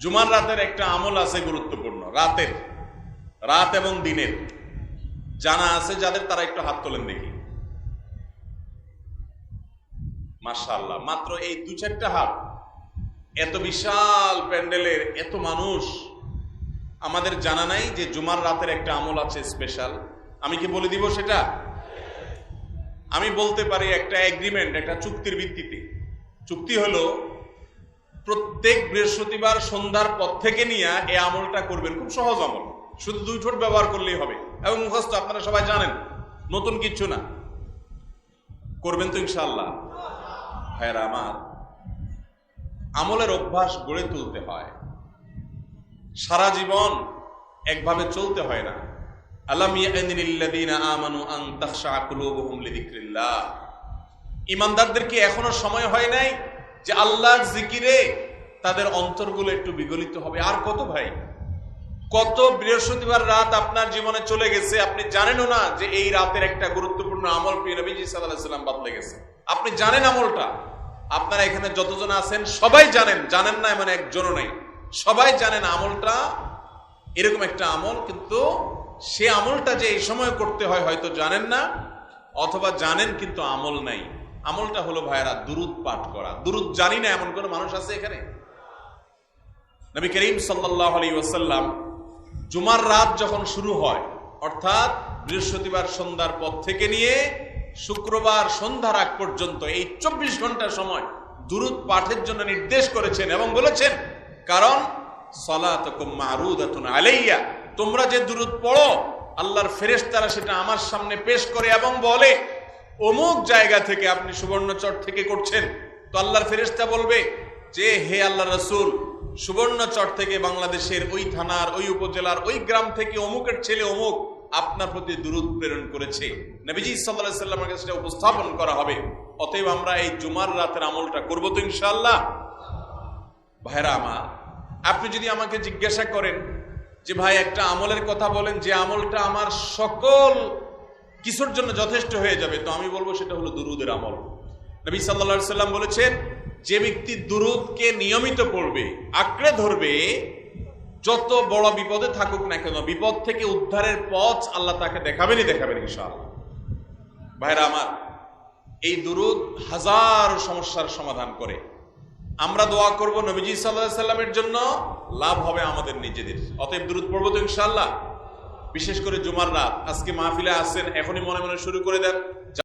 জুমার রাতের একটা আমল আছে গুরুত্বপূর্ণ, রাতের। রাত এবং দিনের। জানা আছে যাদের তারা একটু হাত তোলেন দেখি। মাশাআল্লাহ, মাত্র এই দু চারটা হাত। এত বিশাল প্যান্ডেলের এত মানুষ। আমাদের জানা নাই যে জুমার রাতের একটা আমল আছে স্পেশাল আমি কি বলে দিব সেটা? আমি বলতে পারি একটা এগ্রিমেন্ট একটা চুক্তির ভিত্তিতে। চুক্তি হলো প্রত্যেক বৃহস্পতিবার সন্ধ্যার পর থেকে নিয়ে এই আমলটা করবেন। খুব সহজ আমল। শুধু দুই ঠোঁট ব্যবহার করলেই হবে। এবং মুখস্থ, আপনারা সবাই জানেন, নতুন কিচ্ছু না। করবেন তো ইনশাল্লাহ হ্যাঁ আমার, আমলের অভ্যাস গড়ে তুলতে হয়। সারা জীবন একভাবে চলতে হয় না। ইমানদারদের কি এখনও সময় হয় নাই? যে আল্লাহর জিকিরে তাদের অন্তরগুলো একটু বিগলিত হবে। আর কত ভাই? কত বৃহস্পতিবার রাত আপনার জীবনে চলে গেছে, আপনি জানেনও না যে এই রাতের একটা গুরুত্বপূর্ণ আমল প্রিয় নবীজি সাল্লাম বদলে গেছে। আপনি জানেন আমলটা? আপনারা এখানে যতজন আছেন সবাই জানেন জানেন না এমন একজনও নেই। সবাই জানেন আমলটা এরকম একটা আমল, কিন্তু সে আমলটা যে এই সময় করতে হয় হয়তো জানেন না, অথবা জানেন কিন্তু আমল নাই। আমলটা হলো ভাইয়েরা দুরুদ পাঠ করা। দুরুদ জানি না এমন কোন মানুষ আছে এখানে? নবী করিম সাল্লাহ আলী ওয়াসাল্লাম জুমার রাত যখন শুরু হয়, অর্থাৎ বৃহস্পতিবার সন্ধ্যার পর থেকে নিয়ে শুক্রবার সন্ধ্যার আগ পর্যন্ত এই চব্বিশ ঘণ্টা সময় দুরুদ পাঠের জন্য নির্দেশ করেছেন এবং বলেছেন, কারণ আলাইয়া, তোমরা যে দুরুদ পড়ো, আল্লাহর ফেরেশতারা সেটা আমার সামনে পেশ করে এবং বলে অমুক জায়গা থেকে আপনি সুবর্ণচর থেকে করছেন, তো আল্লাহর ফেরেশতা বলবে, যে হে আল্লাহ রসুল, সুবর্ণচর থেকে বাংলাদেশের ওই থানার, ওই উপজেলার, ওই গ্রাম থেকে অমুকের ছেলে অমুক আপনার প্রতি দূরত প্রেরণ করেছে। নবীজি সাল্লাহ সাল্লামের কাছে উপস্থাপন করা হবে। অতএব আমরা এই জুমার রাতের আমলটা করব তো ইনশাল্লাহ ভাইরা আমার, আপনি যদি আমাকে জিজ্ঞাসা করেন, যে ভাই একটা আমলের কথা বলেন, যে আমলটা আমার সকল কিছুর জন্য যথেষ্ট হয়ে যাবে। তো আমি বলব সেটা হলো দুরুদের আমল। নবী সাল্লা সাল্লাম বলেছেন, যে ব্যক্তি দুরুদকে নিয়মিত পড়বে, আঁকড়ে ধরবে, যত বড় বিপদে থাকুক না কেন, বিপদ থেকে উদ্ধারের পথ আল্লাহ তাকে দেখাবেনই দেখাবেন ইনশাআল্লাহ। ভাইরা আমার, এই দুরুদ হাজার সমস্যার সমাধান করে। আমরা দোয়া করব নবীজি সাল্লাহ সাল্লামের জন্য, লাভ হবে আমাদের নিজেদের। অতএব দূরত পড়ব তো ইনশাল্লাহ বিশেষ করে জুমার রাত। আজকে মাহফিলে আসছেন এখনই মনে মনে শুরু করে দেন।